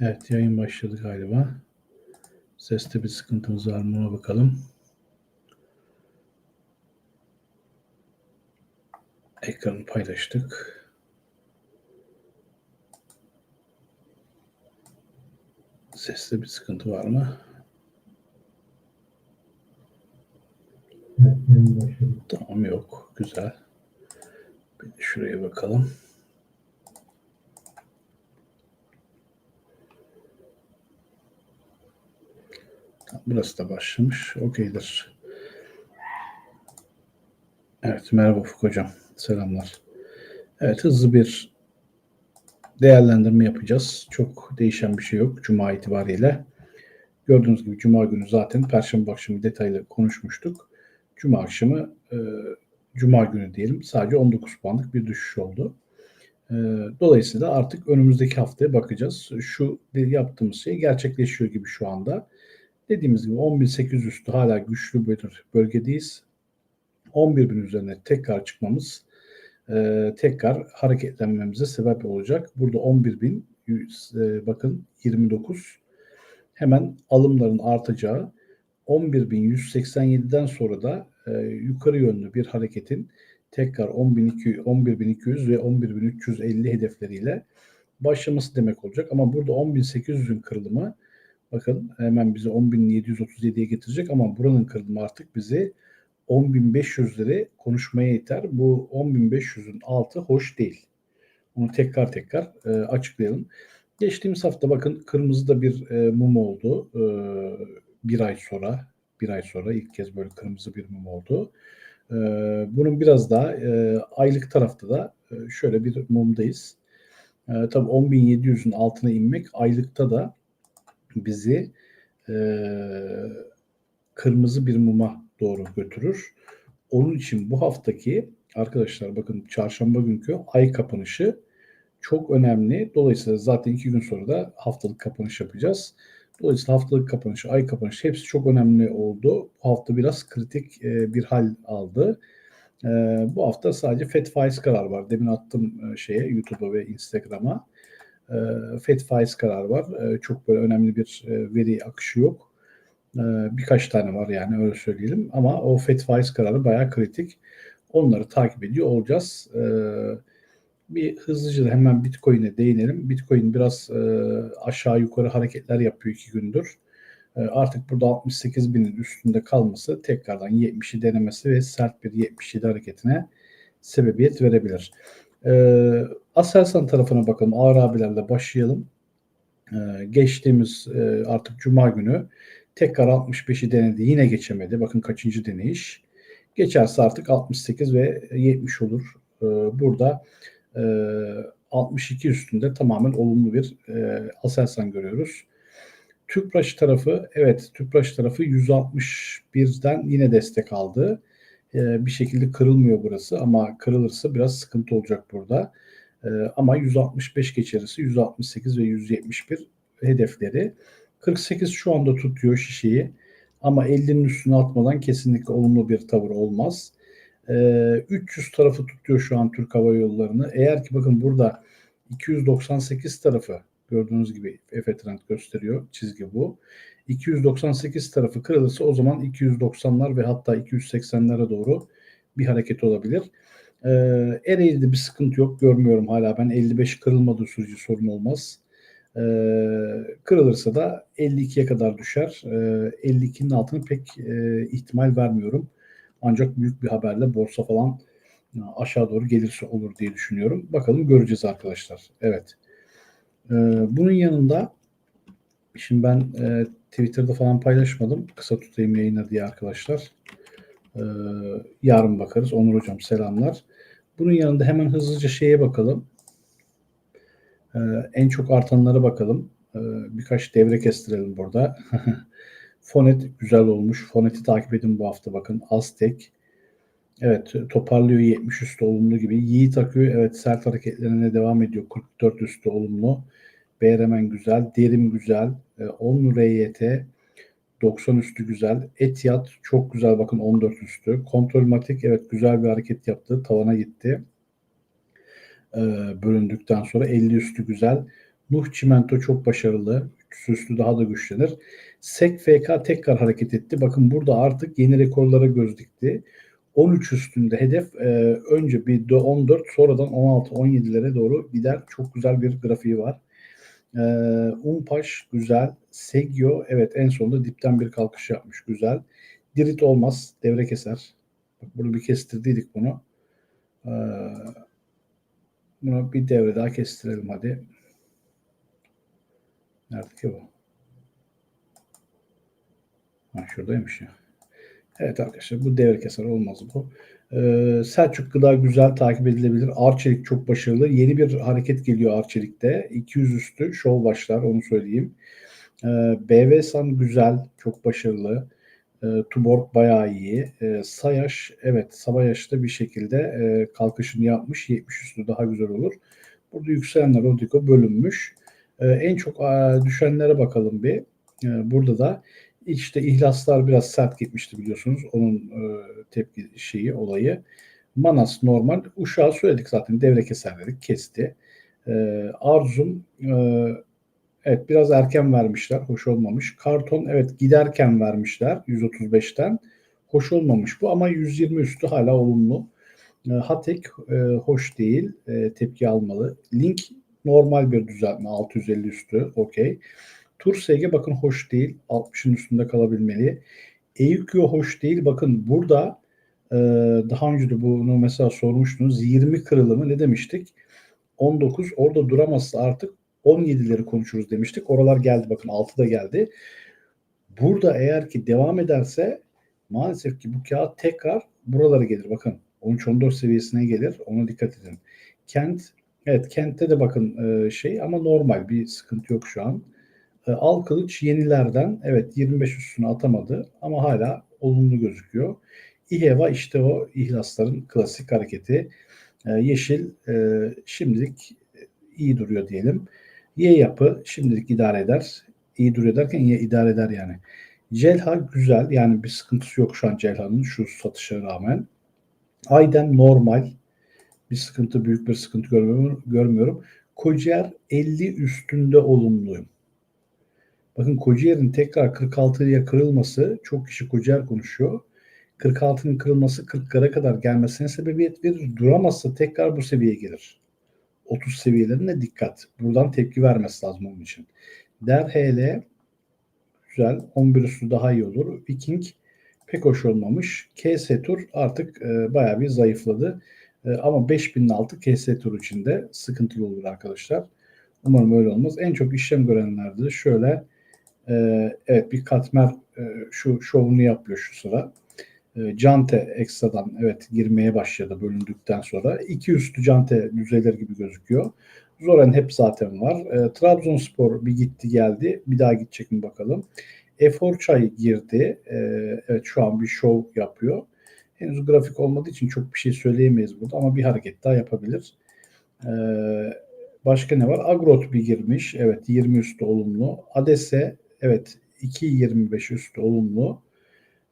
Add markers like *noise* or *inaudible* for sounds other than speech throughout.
Evet yayın başladı galiba. Seste bir sıkıntımız var mı ona bakalım. Ekranı paylaştık. Seste bir sıkıntı var mı? Evet. Tamam yok. Güzel. Bir de şuraya bakalım. Tamam, Burası da başlamış. Okeydir. Evet merhaba Ufuk Hocam. Selamlar. Evet hızlı bir değerlendirme yapacağız. Çok değişen bir şey yok Cuma itibariyle. Gördüğünüz gibi Cuma günü zaten Perşembe akşamı detaylı konuşmuştuk. Cuma akşamı e, Cuma günü diyelim sadece 19 puanlık bir düşüş oldu. E, dolayısıyla artık önümüzdeki haftaya bakacağız. Şu yaptığımız şey gerçekleşiyor gibi şu anda. Dediğimiz gibi 10.800 üstü hala güçlü bir bölgedeyiz. 11.000 üzerine tekrar çıkmamız e, tekrar hareketlenmemize sebep olacak. Burada 11.000 e, bakın 29 hemen alımların artacağı 11.187'den sonra da e, yukarı yönlü bir hareketin tekrar 10.200, 11.200 ve 11.350 hedefleriyle başlaması demek olacak. Ama burada 10.800'ün kırılımı bakın hemen bizi 10.737'ye getirecek ama buranın kırılımı artık bizi 10.500'leri konuşmaya yeter. Bu 10.500'ün altı hoş değil. Onu tekrar tekrar e, açıklayalım. Geçtiğimiz hafta bakın kırmızıda bir e, mum oldu. E, bir ay sonra, bir ay sonra ilk kez böyle kırmızı bir mum oldu. E, bunun biraz daha e, aylık tarafta da e, şöyle bir mumdayız. E, tabii 10.700'ün altına inmek aylıkta da bizi e, kırmızı bir muma doğru götürür. Onun için bu haftaki arkadaşlar bakın çarşamba günkü ay kapanışı çok önemli. Dolayısıyla zaten iki gün sonra da haftalık kapanış yapacağız. Dolayısıyla haftalık kapanış, ay kapanış hepsi çok önemli oldu. Bu hafta biraz kritik bir hal aldı. Bu hafta sadece FED faiz kararı var. Demin attım şeye YouTube'a ve Instagram'a. FED faiz kararı var. Çok böyle önemli bir veri akışı yok. Birkaç tane var yani öyle söyleyelim. Ama o FED faiz kararı bayağı kritik. Onları takip ediyor olacağız. Bir hızlıca da hemen Bitcoin'e değinelim. Bitcoin biraz aşağı yukarı hareketler yapıyor iki gündür. Artık burada 68 binin üstünde kalması tekrardan 70'i denemesi ve sert bir 77 hareketine sebebiyet verebilir. Aselsan tarafına bakalım. Ağır abilerle başlayalım. Geçtiğimiz artık Cuma günü Tekrar 65'i denedi. Yine geçemedi. Bakın kaçıncı deneyiş. Geçerse artık 68 ve 70 olur. Ee, burada 62 e, üstünde tamamen olumlu bir e, Aselsan görüyoruz. Tüpraş tarafı evet Tüpraş tarafı 161'den yine destek aldı. Ee, bir şekilde kırılmıyor burası ama kırılırsa biraz sıkıntı olacak burada. Ee, ama 165 geçerisi 168 ve 171 hedefleri. 48 şu anda tutuyor şişeyi. Ama 50'nin üstüne atmadan kesinlikle olumlu bir tavır olmaz. Ee, 300 tarafı tutuyor şu an Türk Hava Yolları'nı. Eğer ki bakın burada 298 tarafı gördüğünüz gibi Efe Trend gösteriyor. Çizgi bu. 298 tarafı kırılırsa o zaman 290'lar ve hatta 280'lere doğru bir hareket olabilir. Ee, Ereğli'de bir sıkıntı yok. Görmüyorum hala ben. 55 kırılmadığı sürece sorun olmaz. E, kırılırsa da 52'ye kadar düşer. E, 52'nin altını pek e, ihtimal vermiyorum. Ancak büyük bir haberle borsa falan aşağı doğru gelirse olur diye düşünüyorum. Bakalım göreceğiz arkadaşlar. Evet. E, bunun yanında şimdi ben e, Twitter'da falan paylaşmadım. Kısa tutayım yayına diye arkadaşlar. E, yarın bakarız. Onur Hocam selamlar. Bunun yanında hemen hızlıca şeye bakalım. Ee, en çok artanlara bakalım. Ee, birkaç devre kestirelim burada. *laughs* Fonet güzel olmuş. Fonet'i takip edin bu hafta bakın. Aztek. Evet toparlıyor 70 üstü olumlu gibi. Yiğit akıyor. Evet sert hareketlerine devam ediyor. 44 üstü olumlu. Beyremen güzel. Derim güzel. 10 ee, RYT 90 üstü güzel. Etiyat çok güzel bakın 14 üstü. Kontrolmatik evet güzel bir hareket yaptı. Tavana gitti. E, bölündükten sonra 50 üstü güzel. Nuh Çimento çok başarılı. Süslü daha da güçlenir. SEK FK tekrar hareket etti. Bakın burada artık yeni rekorlara göz dikti. 13 üstünde hedef e, önce bir de 14 sonradan 16-17'lere doğru gider. Çok güzel bir grafiği var. E, Umpaş güzel. Segyo evet en sonunda dipten bir kalkış yapmış. Güzel. Dirit olmaz. Devre keser. Bak bunu bir kestirdiydik bunu. E, bunu bir devre daha kestirelim hadi. Nerede ki bu? Ha, şuradaymış ya. Evet arkadaşlar bu devre keser olmaz bu. Ee, Selçuk Gıda güzel takip edilebilir. Arçelik çok başarılı. Yeni bir hareket geliyor Arçelik'te. 200 üstü şov başlar onu söyleyeyim. Ee, BV güzel. Çok başarılı. Ee, Tuborg bayağı iyi. Ee, Sayaş evet Sabayaş'ta bir şekilde e, kalkışını yapmış. 70 üstü daha güzel olur. Burada yükselenler Rodiko bölünmüş. Ee, en çok e, düşenlere bakalım bir. Ee, burada da işte ihlaslar biraz sert gitmişti biliyorsunuz. Onun e, tepki şeyi olayı. Manas normal. Uşağı söyledik zaten. Devre keser dedik. Kesti. E, Arzum e, evet biraz erken vermişler. Hoş olmamış. Karton evet giderken vermişler 135'ten. Hoş olmamış bu ama 120 üstü hala olumlu. E, Hatek e, hoş değil. E, tepki almalı. Link normal bir düzeltme. 650 üstü. Okey. Tur SG bakın hoş değil. 60'ın üstünde kalabilmeli. EYQ'yo hoş değil. Bakın burada e, daha önce de bunu mesela sormuştunuz. 20 kırılımı ne demiştik? 19 orada duramazsa artık 17'leri konuşuruz demiştik. Oralar geldi bakın 6 da geldi. Burada eğer ki devam ederse maalesef ki bu kağıt tekrar buralara gelir. Bakın 13-14 seviyesine gelir. Ona dikkat edin. Kent evet kentte de bakın e, şey ama normal bir sıkıntı yok şu an. E, Al Kılıç yenilerden evet 25 üstüne atamadı ama hala olumlu gözüküyor. İHEVA işte o ihlasların klasik hareketi. E, yeşil e, şimdilik iyi duruyor diyelim. Y yapı şimdilik idare eder. İyi duruyor derken Y idare eder yani. Celha güzel yani bir sıkıntısı yok şu an Celha'nın şu satışa rağmen. Ayden normal bir sıkıntı büyük bir sıkıntı görmüyorum. görmüyorum. Kociğer 50 üstünde olumluyum. Bakın Kocaer'in tekrar 46'ya kırılması çok kişi Kocaer konuşuyor. 46'nın kırılması 40'lara kadar gelmesine sebebiyet verir. Duramazsa tekrar bu seviyeye gelir. 30 seviyelerine dikkat. Buradan tepki vermesi lazım onun için. DerHL güzel. 11 üstü daha iyi olur. Viking pek hoş olmamış. KS Tur artık e, bayağı bir zayıfladı. E, ama 5000'in altı KS Tur içinde sıkıntılı olur arkadaşlar. Umarım öyle olmaz. En çok işlem görenlerde şöyle ee, evet bir katmer e, şu şovunu yapıyor şu sıra. E, Cante ekstradan evet girmeye başladı bölündükten sonra. iki üstü Cante düzelir gibi gözüküyor. Zoran hep zaten var. E, Trabzonspor bir gitti geldi. Bir daha gidecek mi bakalım. Efor Çay girdi. E, evet şu an bir şov yapıyor. Henüz grafik olmadığı için çok bir şey söyleyemeyiz burada ama bir hareket daha yapabilir. E, başka ne var? Agrot bir girmiş. Evet 20 üstü olumlu. Adese Evet 2.25 üstü olumlu.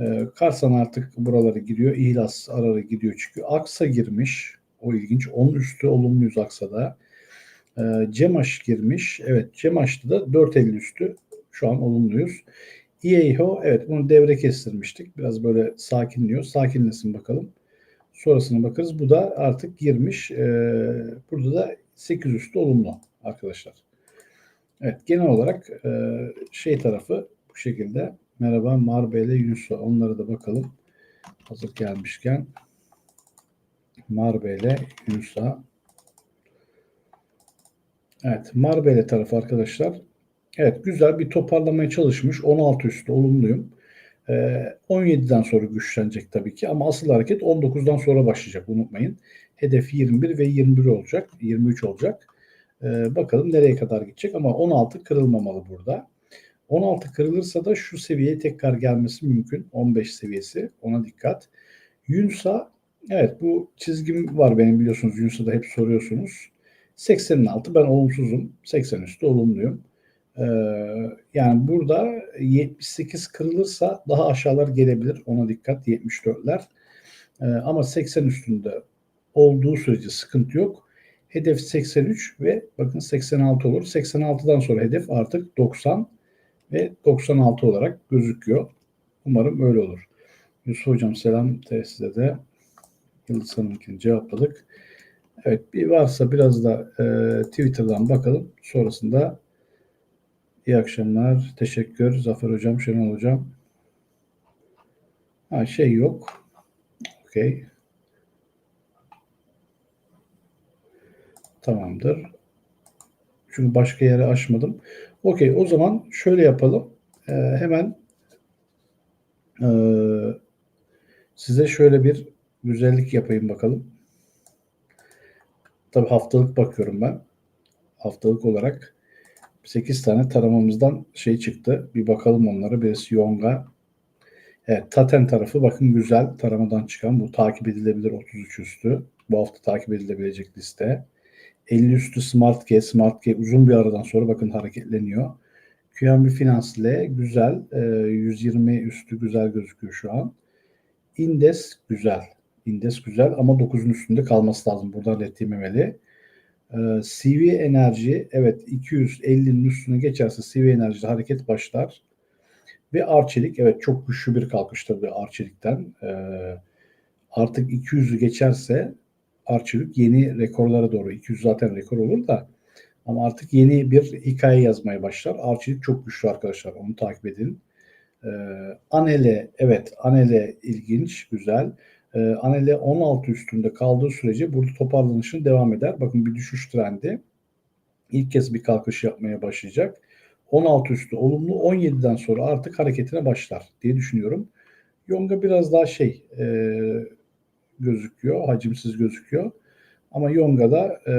Ee, Karsan artık buraları giriyor. İhlas ararı gidiyor çıkıyor. Aksa girmiş. O ilginç. 10 üstü olumluyuz Aksa'da. Ee, Cemaş girmiş. Evet Cemaş'ta da 4.50 üstü. Şu an olumluyuz. EAHO evet bunu devre kestirmiştik. Biraz böyle sakinliyor. Sakinlesin bakalım. Sonrasına bakarız. Bu da artık girmiş. Ee, burada da 8 üstü olumlu arkadaşlar. Evet genel olarak e, şey tarafı bu şekilde. Merhaba Marbe ile Yunus'a onlara da bakalım. Hazır gelmişken Marbe ile Yunus'a Evet Marbele tarafı arkadaşlar. Evet güzel bir toparlamaya çalışmış. 16 üstü olumluyum. Ee, 17'den sonra güçlenecek tabii ki ama asıl hareket 19'dan sonra başlayacak unutmayın. Hedef 21 ve 21 olacak. 23 olacak. Ee, bakalım nereye kadar gidecek ama 16 kırılmamalı burada. 16 kırılırsa da şu seviyeye tekrar gelmesi mümkün. 15 seviyesi ona dikkat. Yunsa evet bu çizgim var benim biliyorsunuz Yunsa'da hep soruyorsunuz. 80'in altı ben olumsuzum. 80 üstü olumluyum. Ee, yani burada 78 kırılırsa daha aşağılar gelebilir. Ona dikkat 74'ler. Ee, ama 80 üstünde olduğu sürece sıkıntı yok. Hedef 83 ve bakın 86 olur. 86'dan sonra hedef artık 90 ve 96 olarak gözüküyor. Umarım öyle olur. Yusuf Hocam selam size de. Yıldız Hanım'ınkini cevapladık. Evet bir varsa biraz da e, Twitter'dan bakalım. Sonrasında iyi akşamlar. Teşekkür. Zafer Hocam, Şenol Hocam. Ha, şey yok. Okey. Tamamdır. Çünkü başka yere açmadım. Okey o zaman şöyle yapalım. Ee, hemen ee, size şöyle bir güzellik yapayım bakalım. Tabii haftalık bakıyorum ben. Haftalık olarak 8 tane taramamızdan şey çıktı. Bir bakalım onlara. Birisi Yonga. Evet, Taten tarafı bakın güzel. Taramadan çıkan bu takip edilebilir 33 üstü. Bu hafta takip edilebilecek liste. 50 üstü Smart G. Smart G uzun bir aradan sonra bakın hareketleniyor. QNB Finans L güzel. E, 120 üstü güzel gözüküyor şu an. Indes güzel. Indes güzel ama 9'un üstünde kalması lazım. Buradan ret yememeli. E, CV Enerji evet 250'nin üstüne geçerse CV Enerji'de hareket başlar. Ve Arçelik evet çok güçlü bir kalkış tabii Arçelik'ten. E, artık 200'ü geçerse Arçelik yeni rekorlara doğru 200 zaten rekor olur da ama artık yeni bir hikaye yazmaya başlar. Arçelik çok güçlü arkadaşlar. Onu takip edin. Ee, Anele evet Anele ilginç, güzel. Ee, Anele 16 üstünde kaldığı sürece burada toparlanışın devam eder. Bakın bir düşüş trendi. İlk kez bir kalkış yapmaya başlayacak. 16 üstü olumlu 17'den sonra artık hareketine başlar diye düşünüyorum. Yonga biraz daha şey e, gözüküyor. Hacimsiz gözüküyor. Ama Yonga'da e,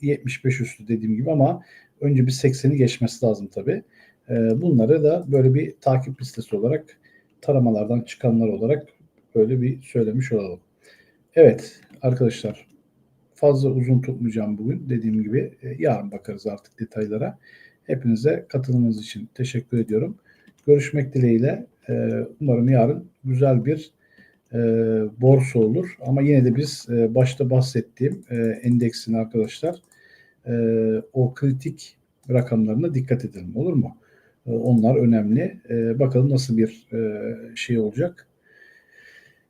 75 üstü dediğim gibi ama önce bir 80'i geçmesi lazım tabii. E, bunları da böyle bir takip listesi olarak taramalardan çıkanlar olarak böyle bir söylemiş olalım. Evet arkadaşlar fazla uzun tutmayacağım bugün. Dediğim gibi e, yarın bakarız artık detaylara. Hepinize katılımınız için teşekkür ediyorum. Görüşmek dileğiyle. E, umarım yarın güzel bir e, borsa olur. Ama yine de biz e, başta bahsettiğim e, endeksin arkadaşlar e, o kritik rakamlarına dikkat edelim. Olur mu? E, onlar önemli. E, bakalım nasıl bir e, şey olacak.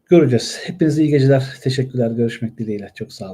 Göreceğiz. Hepinize iyi geceler. Teşekkürler. Görüşmek dileğiyle. Çok sağ olun.